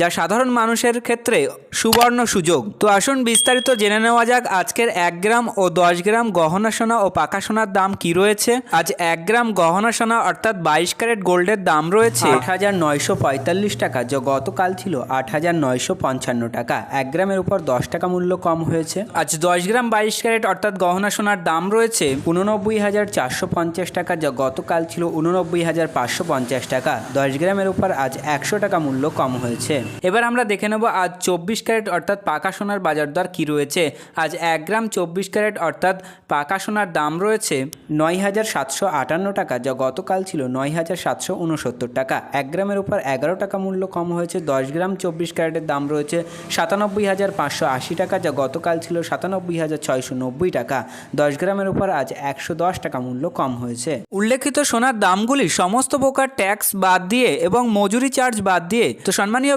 যা সাধারণ মানুষের ক্ষেত্রে সুবর্ণ সুযোগ। তো আসুন বিস্তারিত জেনে নেওয়া যাক আজকের এক গ্রাম ও দশ গ্রাম গহনা সোনা ও পাকা সোনার দাম কি রয়েছে। আজ এক গ্রাম গহনা সোনা অর্থাৎ বাইশ ক্যারেট গোল্ডের দাম রয়েছে আট হাজার নয়শো পঁয়তাল্লিশ টাকা, যা গতকাল ছিল আট হাজার নয়শো পঞ্চান্ন টাকা। এক গ্রামের উপর দশ টাকা মূল্য কম হয়েছে। আজ দশ গ্রাম বাইশ ক্যারেট অর্থাৎ গহনা সোনার দাম রয়েছে উননব্বই হাজার চারশো পঞ্চাশ টাকা, যা গতকাল ছিল উননব্বই হাজার পাঁচশো পঞ্চাশ টাকা। দশ গ্রামের উপর আজ একশো টাকা মূল্য কম হয়েছে। এবার আমরা দেখে নেব আজ চব্বিশ ক্যারেট অর্থাৎ পাকা সোনার বাজার দর কী রয়েছে। আজ এক গ্রাম চব্বিশ ক্যারেট অর্থাৎ পাকা সোনার দাম রয়েছে নয় হাজার সাতশো আটান্ন টাকা, যা গতকাল ছিল নয় হাজার সাতশো উনসত্তর টাকা। এক গ্রামের উপর এগারো টাকা মূল্য কম হয়েছে, দশ গ্রাম চব্বিশ ক্যারেটের দাম রয়েছে সাতানব্বই হাজার পাঁচশো আশি টাকা, যা গতকাল ছিল সাতানব্বই হাজার ছয়শো নব্বই টাকা। দশ গ্রামের উপর আজ একশো দশ টাকা মূল্য কম হয়েছে। উল্লেখিত সোনার দামগুলি সমস্ত প্রকার ট্যাক্স বাদ দিয়ে এবং মজুরি চার্জ বাদ দিয়ে, তো সম্মানীয়